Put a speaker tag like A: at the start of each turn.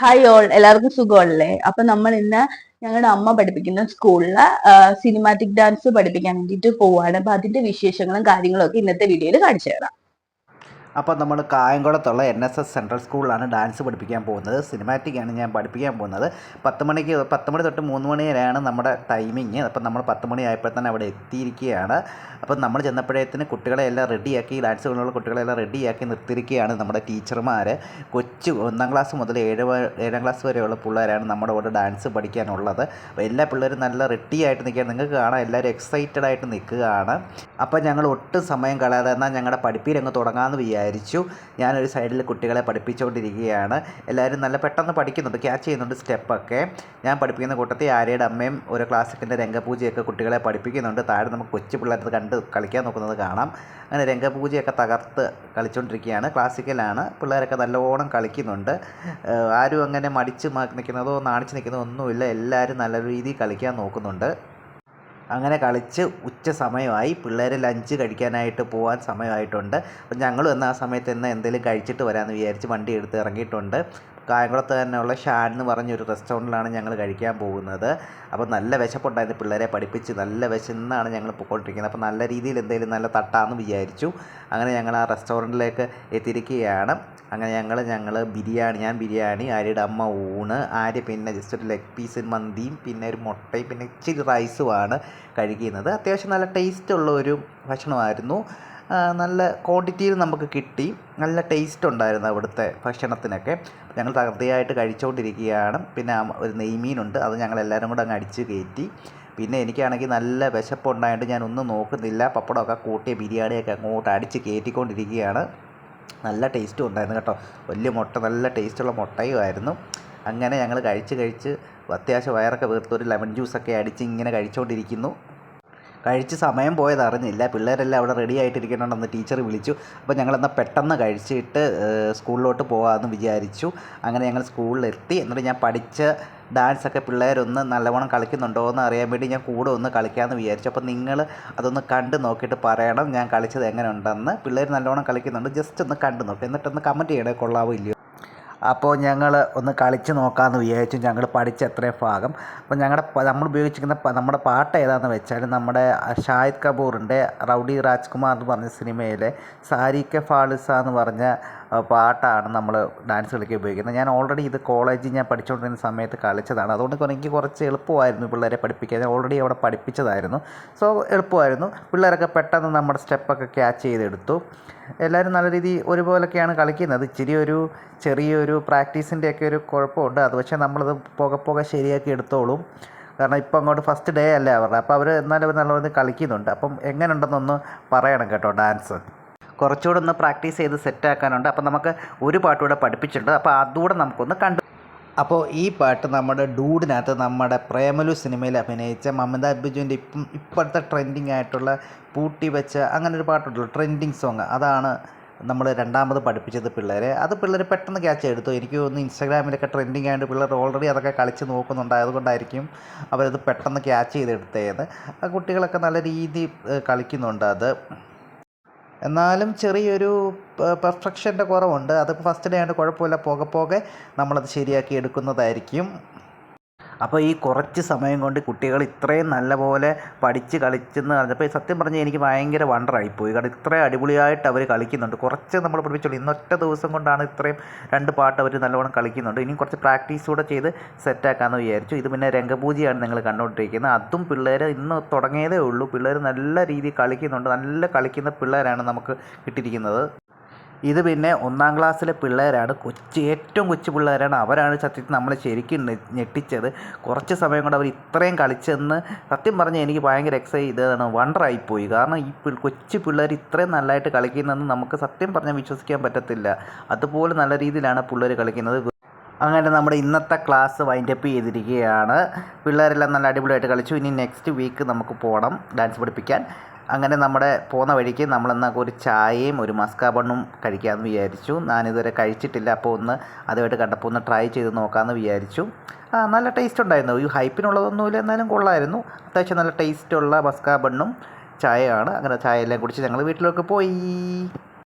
A: Hi all എല്ലാവർക്കും സുഖമല്ലേ? അപ്പൊ നമ്മൾ ഇന്ന് ഞങ്ങളുടെ അമ്മ പഠിപ്പിക്കുന്ന സ്കൂളിൽ സിനിമാറ്റിക് ഡാൻസ് പഠിപ്പിക്കാൻ വേണ്ടിയിട്ട് പോവാണ്. അപ്പൊ അതിന്റെ വിശേഷങ്ങളും കാര്യങ്ങളും ഒക്കെ ഇന്നത്തെ വീഡിയോയിൽ കാണിച്ചു തരാം.
B: അപ്പോൾ നമ്മൾ കായംകുളത്തുള്ള എൻ എസ് എസ് സെൻട്രൽ സ്കൂളിലാണ് ഡാൻസ് പഠിപ്പിക്കാൻ പോകുന്നത്. സിനിമാറ്റിക്കാണ് ഞാൻ പഠിപ്പിക്കാൻ പോകുന്നത്. പത്ത് മണിക്ക് പത്ത് മണി തൊട്ട് മൂന്ന് മണി വരെയാണ് നമ്മുടെ ടൈമിങ് അപ്പം നമ്മൾ പത്ത് മണി ആയപ്പോൾ തന്നെ അവിടെ എത്തിയിരിക്കുകയാണ്. അപ്പം നമ്മൾ ചെന്നപ്പോഴത്തേന് കുട്ടികളെ എല്ലാം റെഡിയാക്കി ഡാൻസ് കൊണ്ടുള്ള കുട്ടികളെല്ലാം റെഡിയാക്കി നിർത്തിയിരിക്കുകയാണ് നമ്മുടെ ടീച്ചർമാർ കൊച്ചു ഒന്നാം ക്ലാസ് മുതൽ ഏഴ് ഏഴാം ക്ലാസ് വരെയുള്ള പിള്ളേരാണ് നമ്മുടെ കൂടെ ഡാൻസ് പഠിക്കാനുള്ളത്. എല്ലാ പിള്ളേരും നല്ല റെഡിയായിട്ട് നിൽക്കുകയാണ്. നിങ്ങൾക്ക് കാണാം എല്ലാവരും എക്സൈറ്റഡ് ആയിട്ട് നിൽക്കുകയാണ്. അപ്പോൾ ഞങ്ങൾ ഒട്ടും സമയം കളയാതെ എന്നാൽ ഞങ്ങളുടെ പഠിപ്പിരങ്ങ് തുടങ്ങാമെന്ന് വിചാരിച്ചു ഞാനൊരു സൈഡിൽ കുട്ടികളെ പഠിപ്പിച്ചുകൊണ്ടിരിക്കുകയാണ് എല്ലാവരും നല്ല പെട്ടെന്ന് പഠിക്കുന്നുണ്ട് ക്യാച്ച് ചെയ്യുന്നുണ്ട് സ്റ്റെപ്പൊക്കെ. ഞാൻ പഠിപ്പിക്കുന്ന കൂട്ടത്തിൽ ആര്യയുടെ അമ്മയും ഒരു ക്ലാസിക്കിന്റെ രംഗപൂജയൊക്കെ കുട്ടികളെ പഠിപ്പിക്കുന്നുണ്ട്. താഴെ നമുക്ക് കൊച്ചു പിള്ളേരത് കണ്ട് കളിക്കാൻ നോക്കുന്നത് കാണാം. അങ്ങനെ രംഗപൂജയൊക്കെ തകർത്ത് കളിച്ചുകൊണ്ടിരിക്കുകയാണ് ക്ലാസിക്കലാണ് പിള്ളേരൊക്കെ നല്ലോണം കളിക്കുന്നുണ്ട്. ആരും അങ്ങനെ മടിച്ച് നിൽക്കുന്നതോ നാണിച്ച് നിൽക്കുന്നതോ ഒന്നുമില്ല. എല്ലാവരും നല്ല രീതിയിൽ കളിക്കാൻ നോക്കുന്നുണ്ട്. അങ്ങനെ കളിച്ച് ഉച്ച സമയമായി. പിള്ളേർ ലഞ്ച് കഴിക്കാനായിട്ട് പോകാൻ സമയമായിട്ടുണ്ട്. അപ്പം ഞങ്ങളും എന്നാൽ ആ സമയത്ത് എന്നാൽ എന്തെങ്കിലും കഴിച്ചിട്ട് വരാമെന്ന് വിചാരിച്ച് വണ്ടി എടുത്ത് ഇറങ്ങിയിട്ടുണ്ട്. കായംകുളത്ത് തന്നെയുള്ള ഷാൻ എന്ന് പറഞ്ഞൊരു റെസ്റ്റോറന്റിലാണ് ഞങ്ങൾ കഴിക്കാൻ പോകുന്നത്. അപ്പോൾ നല്ല വിശപ്പുണ്ടായിരുന്നു പിള്ളേരെ പഠിപ്പിച്ച് നല്ല വിശന്നാണ് ഞങ്ങൾ പോയിക്കൊണ്ടിരിക്കുന്നത് അപ്പോൾ നല്ല രീതിയിൽ എന്തെങ്കിലും നല്ല തട്ടാന്ന് വിചാരിച്ചു. അങ്ങനെ ഞങ്ങൾ ആ റെസ്റ്റോറന്റിലേക്ക് എത്തിയിരിക്കുകയാണ്. അങ്ങനെ ഞങ്ങൾ ഞങ്ങൾ ബിരിയാണി ഞാൻ ബിരിയാണി ആര്യയുടെ അമ്മ ഊണ് ആര്യ പിന്നെ ജസ്റ്റ് ഒരു ലെഗ് പീസ് മന്തിയും പിന്നെ ഒരു മുട്ടയും പിന്നെ ഇച്ചിരി റൈസുമാണ് കഴിക്കുന്നത്. അത്യാവശ്യം നല്ല ടേസ്റ്റ് ഉള്ള ഒരു ഭക്ഷണമായിരുന്നു. നല്ല ക്വാണ്ടിറ്റിയിൽ നമുക്ക് കിട്ടി. നല്ല ടേസ്റ്റ് ഉണ്ടായിരുന്നു അവിടുത്തെ ഭക്ഷണത്തിനൊക്കെ. ഞങ്ങൾ തകൃതിയായിട്ട് കഴിച്ചുകൊണ്ടിരിക്കുകയാണ് പിന്നെ ഒരു നെയ്മീനുണ്ട്. അത് ഞങ്ങൾ എല്ലാവരും കൂടെ അങ്ങ് അടിച്ച് കയറ്റി. പിന്നെ എനിക്കാണെങ്കിൽ നല്ല വിശപ്പുണ്ടായിട്ട് ഞാൻ ഒന്നും നോക്കുന്നില്ല. പപ്പടമൊക്കെ കൂട്ടിയ ബിരിയാണിയൊക്കെ അങ്ങോട്ട് അടിച്ച് കയറ്റിക്കൊണ്ടിരിക്കുകയാണ്. നല്ല ടേസ്റ്റും ഉണ്ടായിരുന്നു കേട്ടോ. വലിയ മുട്ട നല്ല ടേസ്റ്റുള്ള മുട്ടയും ആയിരുന്നു. അങ്ങനെ ഞങ്ങൾ കഴിച്ച് കഴിച്ച് അത്യാവശ്യം വയറൊക്കെ വീർത്ത് ഒരു ലെമൺ ജ്യൂസൊക്കെ അടിച്ച് ഇങ്ങനെ കഴിച്ചുകൊണ്ടിരിക്കുന്നു കഴിച്ച് സമയം പോയത് അറിഞ്ഞില്ല. പിള്ളേരെല്ലാം അവിടെ റെഡി ആയിട്ടിരിക്കണമെന്ന് ടീച്ചർ വിളിച്ചു. അപ്പോൾ ഞങ്ങളെന്നാൽ പെട്ടെന്ന് കഴിച്ചിട്ട് സ്കൂളിലോട്ട് പോകാമെന്ന് വിചാരിച്ചു. അങ്ങനെ ഞങ്ങൾ സ്കൂളിലെത്തി. എന്നിട്ട് ഞാൻ പഠിച്ച ഡാൻസൊക്കെ പിള്ളേരൊന്ന് നല്ലവണ്ണം കളിക്കുന്നുണ്ടോ എന്ന് അറിയാൻ വേണ്ടി ഞാൻ കൂടെ ഒന്ന് കളിക്കാമെന്ന് വിചാരിച്ചു. അപ്പോൾ നിങ്ങൾ അതൊന്ന് കണ്ട് നോക്കിയിട്ട് പറയണം ഞാൻ കളിച്ചത് എങ്ങനെ ഉണ്ടെന്ന് പിള്ളേർ നല്ലവണ്ണം കളിക്കുന്നുണ്ട്. ജസ്റ്റ് ഒന്ന് കണ്ട് നോക്ക്. എന്നിട്ടൊന്ന് കമന്റ് ചെയ്യണേ. കൊള്ളാവോ ഇല്ലയോ? അപ്പോൾ ഞങ്ങൾ ഒന്ന് കളിച്ച് നോക്കാമെന്ന് വിചാരിച്ചു. ഞങ്ങൾ പഠിച്ച എത്രയും ഭാഗം. അപ്പോൾ ഞങ്ങളുടെ നമ്മൾ ഉപയോഗിച്ചിരിക്കുന്ന നമ്മുടെ പാട്ട് ഏതാണെന്ന് വെച്ചാൽ നമ്മുടെ ഷാഹിദ് കപൂറിന്റെ റൗഡി രാജ്കുമാർ എന്ന് പറഞ്ഞ സിനിമയിലെ സാരി കെ ഫാളിസ എന്ന് പറഞ്ഞ പാട്ടാണ് നമ്മൾ ഡാൻസ് കളിക്കാൻ ഉപയോഗിക്കുന്നത്. ഞാൻ ഓൾറെഡി ഇത് കോളേജിൽ ഞാൻ പഠിച്ചുകൊണ്ടിരുന്ന സമയത്ത് കളിച്ചതാണ്. അതുകൊണ്ട് എനിക്ക് കുറച്ച് എളുപ്പമായിരുന്നു പിള്ളേരെ പഠിപ്പിക്കാൻ. ഓൾറെഡി അവിടെ പഠിപ്പിച്ചതായിരുന്നു. സോ എളുപ്പമായിരുന്നു. പിള്ളേരൊക്കെ പെട്ടെന്ന് നമ്മുടെ സ്റ്റെപ്പൊക്കെ ക്യാച്ച് ചെയ്തെടുത്തു. എല്ലാവരും നല്ല രീതി ഒരുപോലൊക്കെയാണ് കളിക്കുന്നത്. ഇച്ചിരി ഒരു ചെറിയൊരു പ്രാക്ടീസിന്റെയൊക്കെ ഒരു കുഴപ്പമുണ്ട്. അത് പക്ഷേ നമ്മളത് പോകെ പോകെ ശരിയാക്കി എടുത്തോളും. കാരണം ഇപ്പം അങ്ങോട്ട് ഫസ്റ്റ് ഡേ അല്ലേ അവരുടെ. അപ്പോൾ അവർ എന്നാലും നല്ലപോലെ കളിക്കുന്നുണ്ട്. അപ്പം എങ്ങനെയുണ്ടെന്നൊന്ന് പറയണം കേട്ടോ ഡാൻസ്. കുറച്ചുകൂടെ ഒന്ന് പ്രാക്ടീസ് ചെയ്ത് സെറ്റാക്കാനുണ്ട് അപ്പോൾ നമുക്ക് ഒരു പാട്ടുകൂടെ പഠിപ്പിച്ചിട്ടുണ്ട്. അപ്പോൾ അതുകൂടെ നമുക്കൊന്ന് കണ്ടു. അപ്പോൾ ഈ പാട്ട് നമ്മുടെ ഡൂഡിനകത്ത് നമ്മുടെ പ്രേമലു സിനിമയിൽ അഭിനയിച്ച മമത ബിജുവിന്റെ ഇപ്പം ഇപ്പോഴത്തെ ട്രെൻഡിങ് ആയിട്ടുള്ള പൂട്ടി വെച്ച അങ്ങനെ ഒരു പാട്ടുണ്ടല്ലോ ട്രെൻഡിങ് സോങ് അതാണ് നമ്മൾ രണ്ടാമത് പഠിപ്പിച്ചത് പിള്ളേരെ. അത് പിള്ളേർ പെട്ടെന്ന് ക്യാച്ച് എടുത്തു എനിക്ക് തോന്നുന്നു ഇൻസ്റ്റാഗ്രാമിലൊക്കെ ട്രെൻഡിങ് ആയിട്ട് പിള്ളേർ ഓൾറെഡി അതൊക്കെ കളിച്ച് നോക്കുന്നുണ്ടായതുകൊണ്ടായിരിക്കും അവരത് പെട്ടെന്ന് ക്യാച്ച് ചെയ്തെടുത്തത്. കുട്ടികളൊക്കെ നല്ല രീതി കളിക്കുന്നുണ്ട് അത്. എന്നാലും ചെറിയൊരു പെർഫെക്ഷന്റെ കുറവുണ്ട്. അത് ഫസ്റ്റ് ഡേ ആയിട്ട് കുഴപ്പമില്ല. പോകെ പോകെ നമ്മളത് ശരിയാക്കി എടുക്കുന്നതായിരിക്കും. അപ്പോൾ ഈ കുറച്ച് സമയം കൊണ്ട് കുട്ടികൾ ഇത്രയും നല്ലപോലെ പഠിച്ച് കളിച്ചെന്ന് പറഞ്ഞപ്പോൾ സത്യം പറഞ്ഞാൽ എനിക്ക് ഭയങ്കര വണ്ടറായിപ്പോയി കാരണം ഇത്രയും അടിപൊളിയായിട്ട് അവർ കളിക്കുന്നുണ്ട്. കുറച്ച് നമ്മൾ പഠിപ്പിച്ചുള്ളൂ. ഇന്നൊറ്റ ദിവസം കൊണ്ടാണ് ഇത്രയും രണ്ട് പാട്ട് അവർ നല്ലവണ്ണം കളിക്കുന്നുണ്ട്. ഇനി കുറച്ച് പ്രാക്ടീസ് കൂടെ ചെയ്ത് സെറ്റാക്കാമെന്ന് വിചാരിച്ചു. ഇത് പിന്നെ രംഗപൂജയാണ് നിങ്ങൾ കണ്ടുകൊണ്ടിരിക്കുന്നത്. അതും പിള്ളേർ ഇന്ന് തുടങ്ങിയതേ ഉള്ളൂ. പിള്ളേർ നല്ല രീതിയിൽ കളിക്കുന്നുണ്ട്. നല്ല കളിക്കുന്ന പിള്ളേരാണ് നമുക്ക് കിട്ടിയിരിക്കുന്നത്. ഇത് പിന്നെ ഒന്നാം ക്ലാസ്സിലെ പിള്ളേരാണ്. കൊച്ചു ഏറ്റവും കൊച്ചു പിള്ളേരാണ്. അവരാണ് സത്യത്തിൽ നമ്മളെ ശരിക്കും ഞെട്ടിച്ചത്. കുറച്ച് സമയം കൊണ്ട് അവർ ഇത്രയും കളിച്ചെന്ന് സത്യം പറഞ്ഞാൽ എനിക്ക് ഭയങ്കര എക്സൈ ഇതാണ്. വണ്ടറായിപ്പോയി കാരണം ഈ കൊച്ചു പിള്ളേർ ഇത്രയും നല്ലതായിട്ട് കളിക്കുന്നതെന്ന് നമുക്ക് സത്യം പറഞ്ഞാൽ വിശ്വസിക്കാൻ പറ്റത്തില്ല. അതുപോലെ നല്ല രീതിയിലാണ് പിള്ളേർ കളിക്കുന്നത്. അങ്ങനെ നമ്മുടെ ഇന്നത്തെ ക്ലാസ് വൈൻഡപ്പ് ചെയ്തിരിക്കുകയാണ്. പിള്ളേരെല്ലാം നല്ല അടിപൊളിയായിട്ട് കളിച്ചു. ഇനി നെക്സ്റ്റ് വീക്ക് നമുക്ക് പോകണം ഡാൻസ് പഠിപ്പിക്കാൻ. അങ്ങനെ നമ്മുടെ പോകുന്ന വഴിക്ക് നമ്മളെന്നാൽ ഒരു ചായയും ഒരു മസ്കാബണ്ണും കഴിക്കാമെന്ന് വിചാരിച്ചു. ഞാനിതുവരെ കഴിച്ചിട്ടില്ല അപ്പോൾ ഒന്ന് അതുമായിട്ട് കണ്ടപ്പോൾ ഒന്ന് ട്രൈ ചെയ്ത് നോക്കാമെന്ന് വിചാരിച്ചു. നല്ല ടേസ്റ്റ് ഉണ്ടായിരുന്നു. ഈ ഹൈപ്പിനുള്ളതൊന്നുമില്ല എന്നാലും കൊള്ളായിരുന്നു. അത്യാവശ്യം നല്ല ടേസ്റ്റുള്ള മസ്കാബണ്ണും ചായയാണ്. അങ്ങനെ ചായ എല്ലാം കുടിച്ച് ഞങ്ങൾ വീട്ടിലേക്ക് പോയി.